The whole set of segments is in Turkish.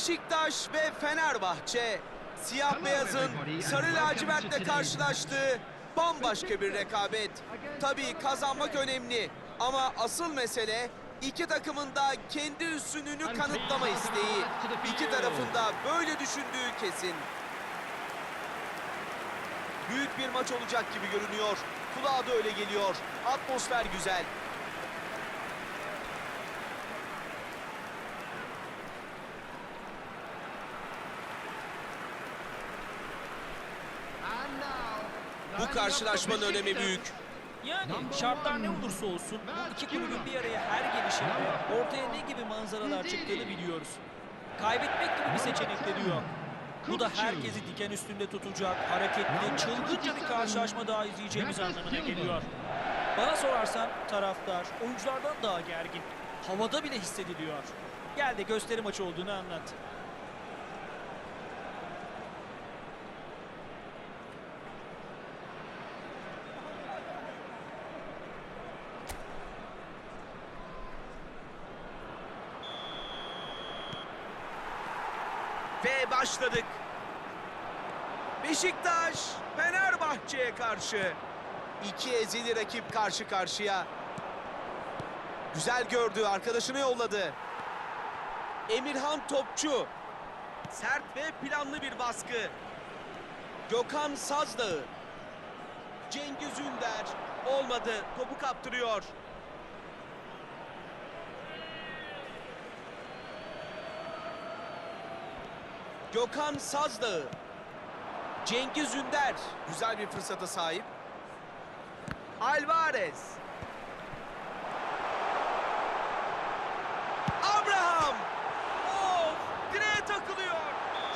Beşiktaş ve Fenerbahçe siyah beyazın sarı lacivertle karşılaştığı bambaşka bir rekabet. Tabii kazanmak önemli ama asıl mesele iki takımın da kendi üstünlüğünü kanıtlama isteği. İki tarafın da böyle düşündüğü kesin. Büyük bir maç olacak gibi görünüyor. Kulağa da öyle geliyor. Atmosfer güzel. Bu karşılaşmanın önemi büyük. Yani şartlar ne olursa olsun bu iki kulübün bir araya her gelişinde ortaya ne gibi manzaralar çıktığını biliyoruz. Kaybetmek gibi bir seçenekleri yok. Bu da herkesi diken üstünde tutacak, hareketli, çılgınca bir karşılaşma daha izleyeceğimiz anlamına geliyor. Bana sorarsan taraftar oyunculardan daha gergin. Havada bile hissediliyor. Gel de gösteri maçı olduğunu anlat. Ve başladık. Beşiktaş Fenerbahçe'ye karşı. İki ezili rakip karşı karşıya. Güzel gördü, arkadaşını yolladı. Emirhan Topçu. Sert ve planlı bir baskı. Gökhan Sazdağı. Cengiz Ünder. Olmadı, topu kaptırıyor. Gökhan Sazdağı. Cengiz Ünder. Güzel bir fırsata sahip. Alvarez. Abraham. Of! Direğe takılıyor.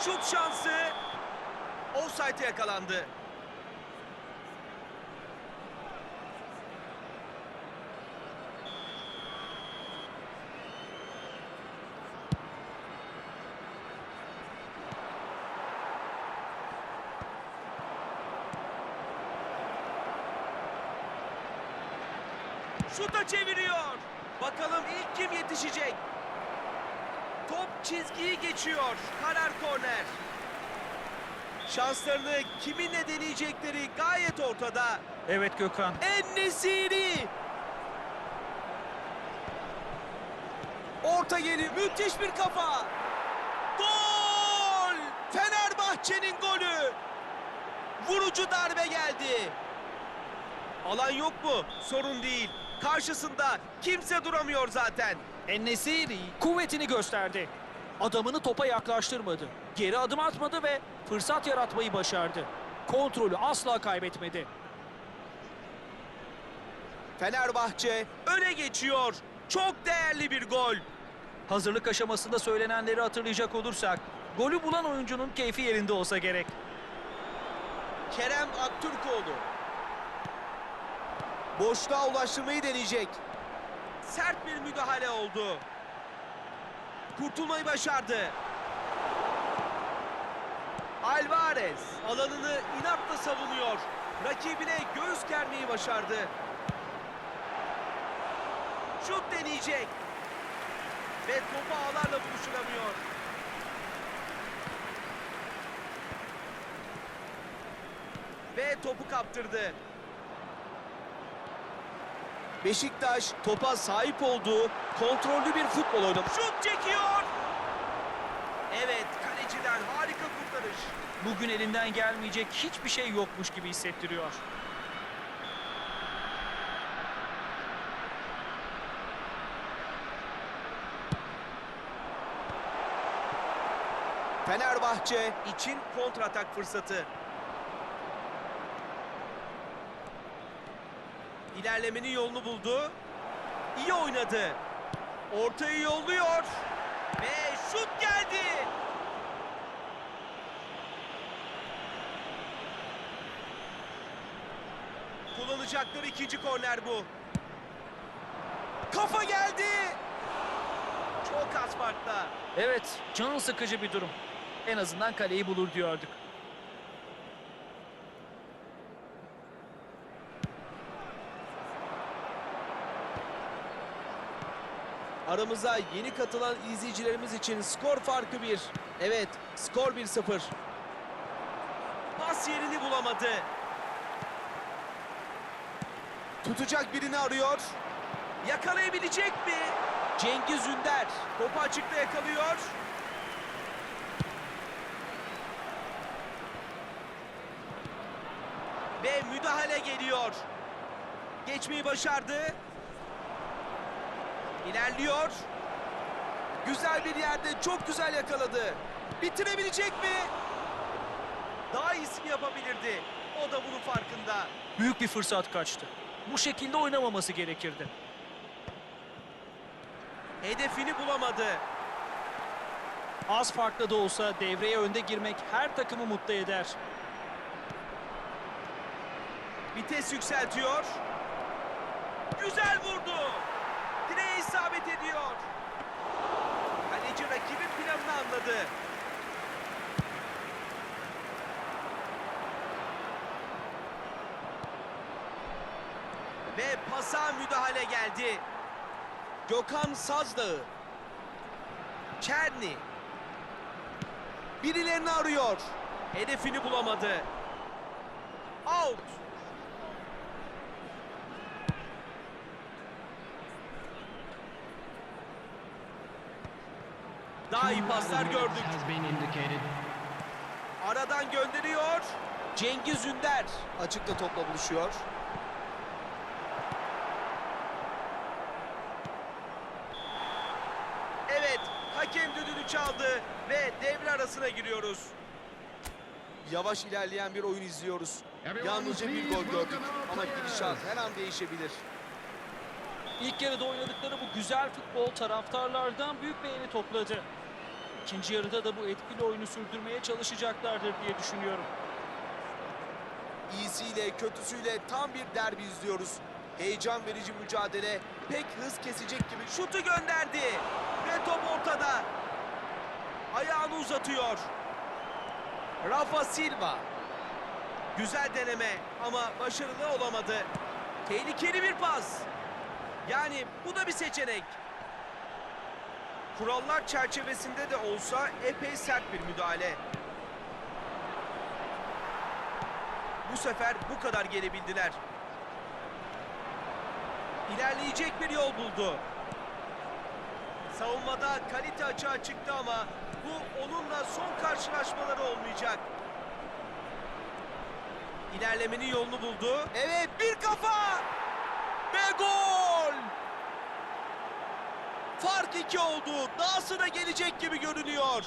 Şut şansı. Offside'e yakalandı. Şuta çeviriyor. Bakalım ilk kim yetişecek? Top çizgiyi geçiyor. Karar korner. Şanslarını kiminle deneyecekleri gayet ortada. Evet Gökhan. En-Nesyri. Orta geri müthiş bir kafa. Gol! Fenerbahçe'nin golü. Vurucu darbe geldi. Alan yok mu? Sorun değil. Karşısında kimse duramıyor zaten. Ennesiri kuvvetini gösterdi. Adamını topa yaklaştırmadı. Geri adım atmadı ve fırsat yaratmayı başardı. Kontrolü asla kaybetmedi. Fenerbahçe öne geçiyor. Çok değerli bir gol. Hazırlık aşamasında söylenenleri hatırlayacak olursak, golü bulan oyuncunun keyfi yerinde olsa gerek. Kerem Aktürkoğlu. Boşluğa ulaştırmayı deneyecek. Sert bir müdahale oldu. Kurtulmayı başardı. Alvarez alanını inatla savunuyor. Rakibine göğüs germeyi başardı. Şut deneyecek. Ve topu ağlarla buluşturamıyor. Ve topu kaptırdı. Beşiktaş topa sahip olduğu kontrollü bir futbol oynadı. Şut çekiyor. Evet kaleciden harika kurtarış. Bugün elinden gelmeyecek hiçbir şey yokmuş gibi hissettiriyor. Fenerbahçe için kontratak fırsatı. İlerlemenin yolunu buldu. İyi oynadı. Ortayı yolluyor. Ve şut geldi. Kullanacakları ikinci korner bu. Kafa geldi. Çok az farkla. Evet, can sıkıcı bir durum. En azından kaleyi bulur diyorduk. Aramıza yeni katılan izleyicilerimiz için skor farkı 1. Evet, skor 1-0. Pas yerini bulamadı. Tutacak birini arıyor. Yakalayabilecek mi? Cengiz Ünder topu açıkta yakalıyor. Ve müdahale geliyor. Geçmeyi başardı. İlerliyor. Güzel bir yerde çok güzel yakaladı. Bitirebilecek mi? Daha iyisini yapabilirdi. O da bunun farkında. Büyük bir fırsat kaçtı. Bu şekilde oynamaması gerekirdi. Hedefini bulamadı. Az farklı da olsa devreye önde girmek her takımı mutlu eder. Vites yükseltiyor. Güzel vurdu. Ediyor. Kaleci rakibin planını anladı. Ve pasa müdahale geldi. Gökhan Sazdağı. Çerni. Birilerini arıyor. Hedefini bulamadı. Out. Daha iyi paslar gördük. Aradan gönderiyor. Cengiz Ünder açıkta topla buluşuyor. Evet, hakem düdüğünü çaldı ve devre arasına giriyoruz. Yavaş ilerleyen bir oyun izliyoruz. Yalnızca bir gol gördük ama gidişat her an değişebilir. İlk yarıda oynadıkları bu güzel futbol taraftarlardan büyük beğeni topladı. İkinci yarıda da bu etkili oyunu sürdürmeye çalışacaklardır diye düşünüyorum. İyisiyle kötüsüyle tam bir derbi izliyoruz. Heyecan verici mücadele pek hız kesecek gibi şutu gönderdi. Ve top ortada. Ayağını uzatıyor. Rafa Silva. Güzel deneme ama başarılı olamadı. Tehlikeli bir pas. Yani bu da bir seçenek. Kurallar çerçevesinde de olsa epey sert bir müdahale. Bu sefer bu kadar gelebildiler. İlerleyecek bir yol buldu. Savunmada kalite açığa çıktı ama bu onunla son karşılaşmaları olmayacak. İlerlemenin yolunu buldu. Evet bir kafa ve gol. Fark iki oldu. Dahası da gelecek gibi görünüyor.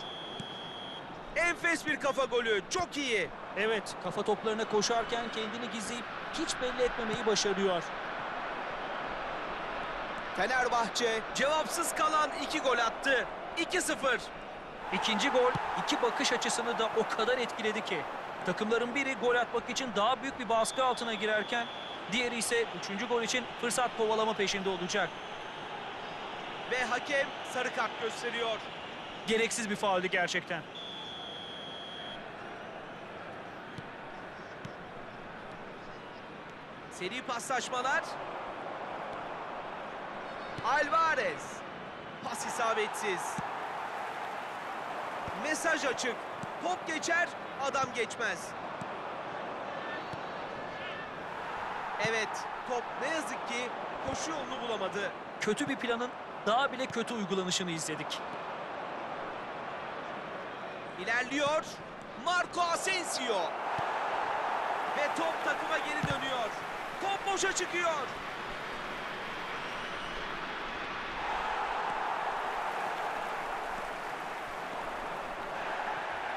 Enfes bir kafa golü. Çok iyi. Evet, kafa toplarına koşarken kendini gizleyip hiç belli etmemeyi başarıyor. Fenerbahçe cevapsız kalan iki gol attı. 2-0. İkinci gol iki bakış açısını da o kadar etkiledi ki. Takımların biri gol atmak için daha büyük bir baskı altına girerken diğeri ise üçüncü gol için fırsat kovalama peşinde olacak. Ve hakem sarı kart gösteriyor. Gereksiz bir fauldü gerçekten. Seri paslaşmalar. Alvarez. Pas isabetsiz. Mesaj açık. Top geçer, adam geçmez. Evet, top ne yazık ki koşu yolunu bulamadı. Kötü bir planın daha bile kötü uygulanışını izledik. İlerliyor. Marco Asensio. Ve top takıma geri dönüyor. Top boşa çıkıyor.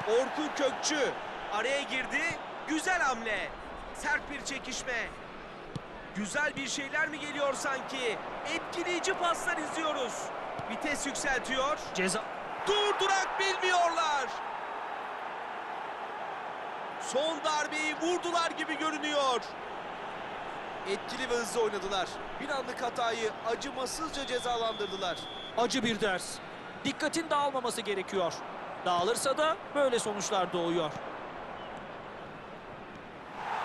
Orkun Kökçü araya girdi. Güzel hamle. Sert bir çekişme. Güzel bir şeyler mi geliyor sanki? Etkileyici paslar izliyoruz. Vites yükseltiyor. Ceza Durdurak bilmiyorlar. Son darbeyi vurdular gibi görünüyor. Etkili ve hızlı oynadılar. Bir anlık hatayı acımasızca cezalandırdılar. acı bir ders. Dikkatin dağılmaması gerekiyor. Dağılırsa da böyle sonuçlar doğuyor.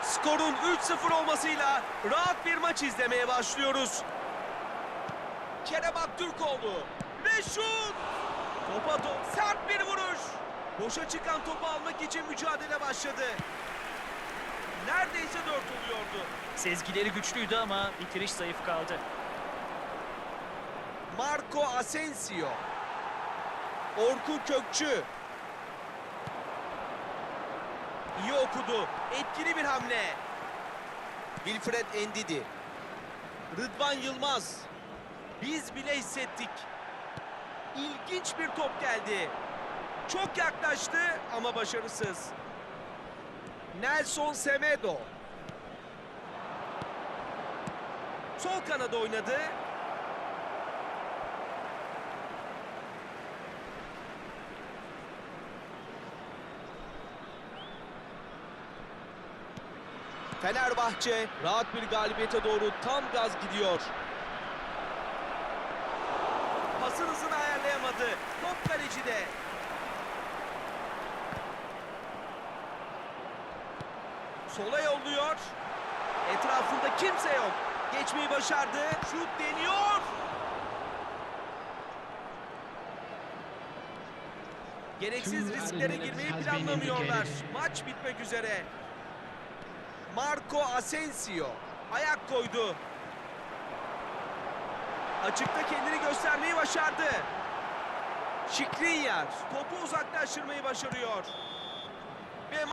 Skorun 3-0 olmasıyla rahat bir maç izlemeye başlıyoruz. Kerem Aktürkoğlu. Ve şut! Topa top. Sert bir vuruş. Boşa çıkan topu almak için mücadele başladı. Neredeyse dört oluyordu. Sezgileri güçlüydü ama bitiriş zayıf kaldı. Marco Asensio. Orkun Kökçü. İyi okudu. Etkili bir hamle. Wilfred Endidi. Rıdvan Yılmaz. Biz bile hissettik. İlginç bir top geldi. Çok yaklaştı ama başarısız. Nelson Semedo. Sol kanada oynadı. Fenerbahçe rahat bir galibiyete doğru tam gaz gidiyor. Pasın hızını ayarlayamadı. Top kalecide. Sola yolluyor. Etrafında kimse yok. Geçmeyi başardı. Şut deniyor. Gereksiz risklere girmeyi planlamıyorlar. Maç bitmek üzere. Marco Asensio ayak koydu. Açıkta kendini göstermeyi başardı. Şikrinyar topu uzaklaştırmayı başarıyor.